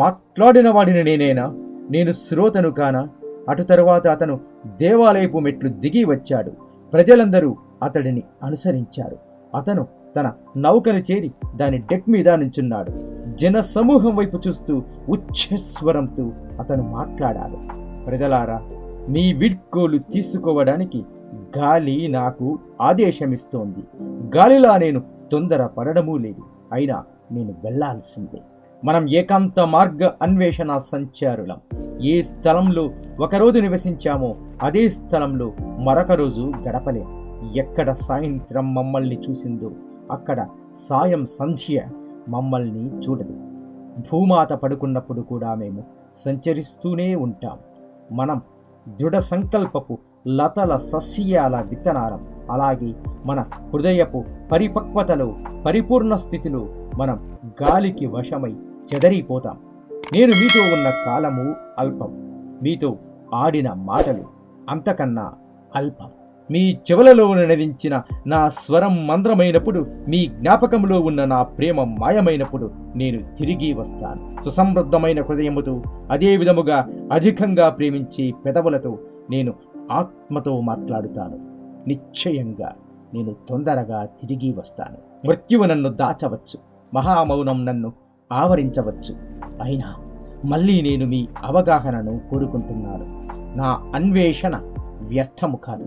మాట్లాడిన వాడిని నేనేనా? నేను శ్రోతను కానా? అటు తరువాత అతను దేవాలయపు మెట్లు దిగి వచ్చాడు. ప్రజలందరూ అతడిని అనుసరించారు. అతను తన నౌకను చేరి దాని డెక్ మీద నుంచున్నాడు. జన సమూహం వైపు చూస్తూ ఉచ్చస్వరంతో అతను మాట్లాడాడు. ప్రజలారా మీ విడ్కోలు తీసుకోవడానికి గాలి నాకు ఆదేశమిస్తోంది. గాలిలా నేను తొందర పడడమూ లేదు. అయినా నేను వెళ్ళాల్సిందే మనం ఏకాంత మార్గ అన్వేషణ సంచారులం. ఏ స్థలంలో ఒకరోజు నివసించామో అదే స్థలంలో మరొక రోజు గడపలేం. ఎక్కడ సాయంత్రం మమ్మల్ని చూసిందో అక్కడ సాయం సంధ్య మమ్మల్ని చూడదు. భూమాత పడుకున్నప్పుడు కూడా మేము సంచరిస్తూనే ఉంటాం. మనం దృఢ సంకల్పపు లతల సస్యాల విత్తనాలం. అలాగే మన హృదయపు పరిపక్వతలో పరిపూర్ణ స్థితిలో మనం గాలికి వశమై చెదరిపోతాం. నేను మీతో ఉన్న కాలము అల్పం. మీతో ఆడిన మాటలు అంతకన్నా అల్పం. మీ చెవులలో నడించిన నా స్వరం మంద్రమైనప్పుడు మీ జ్ఞాపకంలో ఉన్న నా ప్రేమ మాయమైనప్పుడు నేను తిరిగి వస్తాను. సుసమృద్ధమైన హృదయముతో అదే విధముగా అధికంగా ప్రేమించే పెదవులతో నేను ఆత్మతో మాట్లాడుతాను. నిశ్చయంగా నేను తొందరగా తిరిగి వస్తాను. మృత్యువు నన్ను దాచవచ్చు. మహామౌనం నన్ను ఆవరించవచ్చు. అయినా మళ్ళీ నేను మీ అవగాహనను కోరుకుంటున్నాను. నా అన్వేషణ వ్యర్థము కాదు.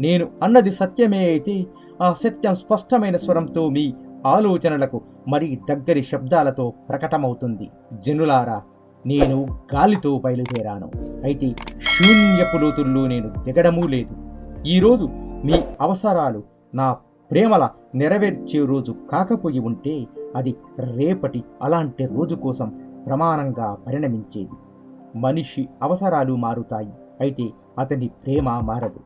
నేను అన్నది సత్యమే అయితే ఆ సత్యం స్పష్టమైన స్వరంతో మీ ఆలోచనలకు మరి దగ్గరి శబ్దాలతో ప్రకటమవుతుంది. జనులారా నేను గాలితో బయలుదేరాను. అయితే శూన్యపు లోతుల్లో నేను దిగడమూ లేదు. ఈరోజు మీ అవసరాలు నా ప్రేమల నెరవేర్చే రోజు కాకపోయి ఉంటే అది రేపటి అలాంటి రోజు కోసం ప్రమాణంగా పరిణమించేది. మనిషి అవసరాలు మారుతాయి. అయితే అతని ప్రేమ మారదు.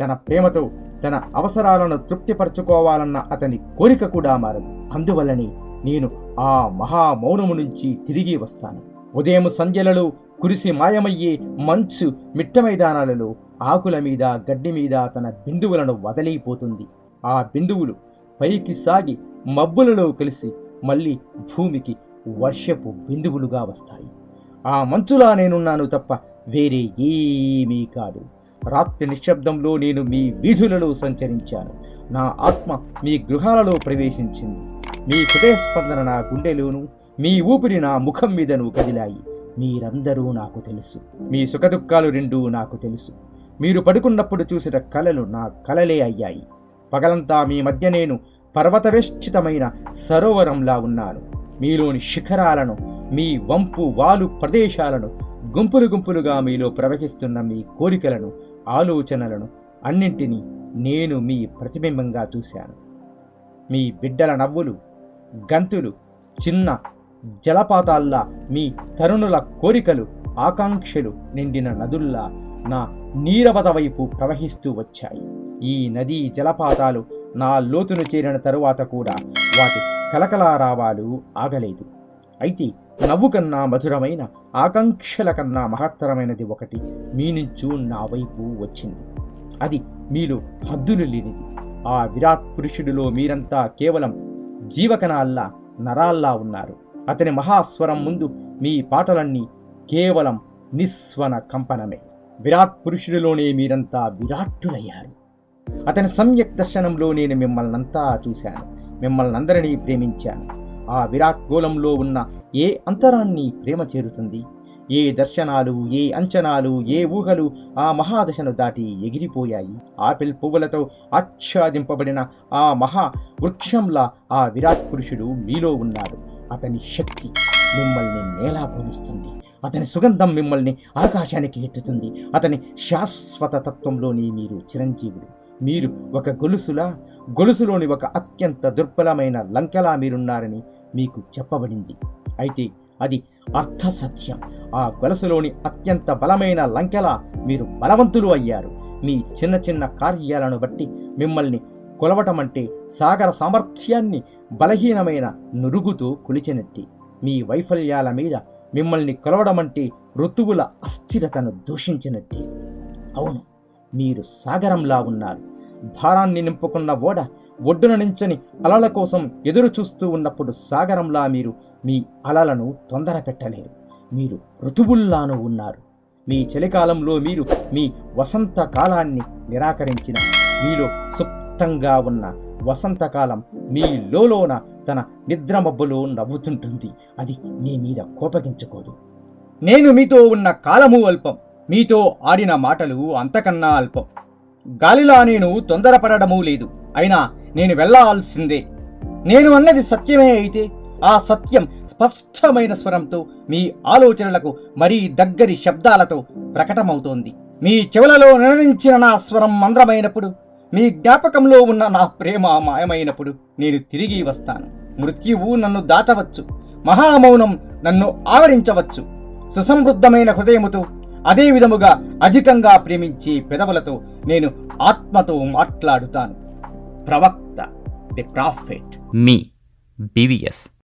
తన ప్రేమతో తన అవసరాలను తృప్తిపరచుకోవాలన్న అతని కోరిక కూడా మారదు. అందువల్లనే నేను ఆ మహామౌనము నుంచి తిరిగి వస్తాను. ఉదయం సంధ్యలలో కురిసి మాయమయ్యే మంచు మిట్ట మైదానాలలో ఆకుల మీద గడ్డి మీద తన బిందువులను వదిలిపోతుంది. ఆ బిందువులు పైకి సాగి మబ్బులలో కలిసి మళ్ళీ భూమికి వర్షపు బిందువులుగా వస్తాయి. ఆ మంచులా నేనున్నాను తప్ప వేరే ఏమీ కాదు. రాత్రి నిశ్శబ్దంలో నేను మీ వీధులలో సంచరించాను. నా ఆత్మ మీ గృహాలలో ప్రవేశించింది. మీ హృదయస్పందన నా గుండెలోను మీ ఊపిరి నా ముఖం మీదను కదిలాయి. మీరందరూ నాకు తెలుసు. మీ సుఖదుఖాలు రెండూ నాకు తెలుసు. మీరు పడుకున్నప్పుడు చూసిన కలలు నా కలలే అయ్యాయి. పగలంతా మీ మధ్య నేను పర్వతవేష్టితమైన సరోవరంలా ఉన్నాను మీలోని శిఖరాలను మీ వంపు వాలు ప్రదేశాలను గుంపులు గుంపులుగా మీలో ప్రవహిస్తున్న మీ కోరికలను ఆలోచనలను అన్నింటినీ నేను మీ ప్రతిబింబంగా చూశాను. మీ బిడ్డల నవ్వులు గంతులు చిన్న జలపాతాల్లా మీ తరుణుల కోరికలు ఆకాంక్షలు నిండిన నదుల్లా నా నీరవత వైపు ప్రవహిస్తూ వచ్చాయి. ఈ నదీ జలపాతాలు నా లోతును చేరిన తరువాత కూడా వాటి కలకలారావాలు ఆగలేదు. అయితే నవ్వు కన్నా మధురమైన ఆకాంక్షల కన్నా మహత్తరమైనది ఒకటి మీ నుంచు నా వైపు వచ్చింది. అది మీలో హద్దులు లేనిది. ఆ విరాట్ పురుషుడిలో మీరంతా కేవలం జీవకణాల్లా నరాల్లా ఉన్నారు. అతని మహాస్వరం ముందు మీ పాటలన్నీ కేవలం నిస్వన కంపనమే. విరాట్ పురుషుడిలోనే మీరంతా విరాట్టులయ్యారు. అతని సమ్యక్ దర్శనంలో నేను మిమ్మల్ని అంతా చూశాను. మిమ్మల్ని అందరినీ ప్రేమించాను. ఆ విరాట్ గోళంలో ఉన్న ఏ అంతరాన్ని ప్రేమ చేరుతుంది? ఏ దర్శనాలు ఏ అంచనాలు ఏ ఊహలు ఆ మహాదశను దాటి ఎగిరిపోయాయి? ఆపిల్ పువ్వులతో ఆచ్ఛాదింపబడిన ఆ మహా వృక్షంలా ఆ విరాట్ పురుషుడు మీలో ఉన్నాడు. అతని శక్తి మిమ్మల్ని నేలా పోలుస్తుంది. అతని సుగంధం మిమ్మల్ని ఆకాశానికి ఎత్తుతుంది. అతని శాశ్వత తత్వంలోనే మీరు చిరంజీవుడు. మీరు ఒక గొలుసులా గొలుసులోని ఒక అత్యంత దుర్బలమైన లంకెలా మీరున్నారని మీకు చెప్పబడింది. అయితే అది అర్థ సత్యం. ఆ గొలుసులోని అత్యంత బలమైన లంకెలా మీరు బలవంతులు అయ్యారు. మీ చిన్న చిన్న కార్యాలను బట్టి మిమ్మల్ని కొలవటం అంటే సాగర సామర్థ్యాన్ని బలహీనమైన నురుగుతో కొలిచినట్టి. మీ వైఫల్యాల మీద మిమ్మల్ని కొలవడం అంటే ఋతువుల అస్థిరతను దూషించినట్టే. అవును మీరు సాగరంలా ఉన్నారు. భారాన్ని నింపుకున్న ఓడ ఒడ్డున నించని అలల కోసం ఎదురు చూస్తూ ఉన్నప్పుడు సాగరంలా మీరు మీ అలలను తొందర పెట్టలేరు. మీరు ఋతువుల్లాను ఉన్నారు. మీ చలికాలంలో మీరు మీ వసంత కాలాన్ని నిరాకరించిన మీలో సుప్తంగా ఉన్న వసంతకాలం మీ లోలోన తన నిద్రమబ్బులో నవ్వుతుంటుంది. అది మీ మీద కోపగించుకోదు. నేను మీతో ఉన్న కాలము అల్పం. మీతో ఆడిన మాటలు అంతకన్నా అల్పం. గాలిలా నేను తొందరపడడమూ లేదు. అయినా నేను వెళ్ళాల్సిందే నేను అన్నది సత్యమే అయితే ఆ సత్యం స్పష్టమైన స్వరంతో మీ ఆలోచనలకు మరీ దగ్గరి శబ్దాలతో ప్రకటమవుతోంది. మీ చెవులలో నినదించిన నా స్వరం మంద్రమైనప్పుడు మీ జ్ఞాపకంలో ఉన్న నా ప్రేమ మాయమైనప్పుడు నేను తిరిగి వస్తాను. మృత్యువు నన్ను దాచవచ్చు మహామౌనం నన్ను ఆవరించవచ్చు. సుసమృద్ధమైన హృదయముతో అదే విధముగా అధికంగా ప్రేమించే పెదవులతో నేను ఆత్మతో మాట్లాడుతాను. ప్రవక్త ది ప్రాఫిట్. Me BVS.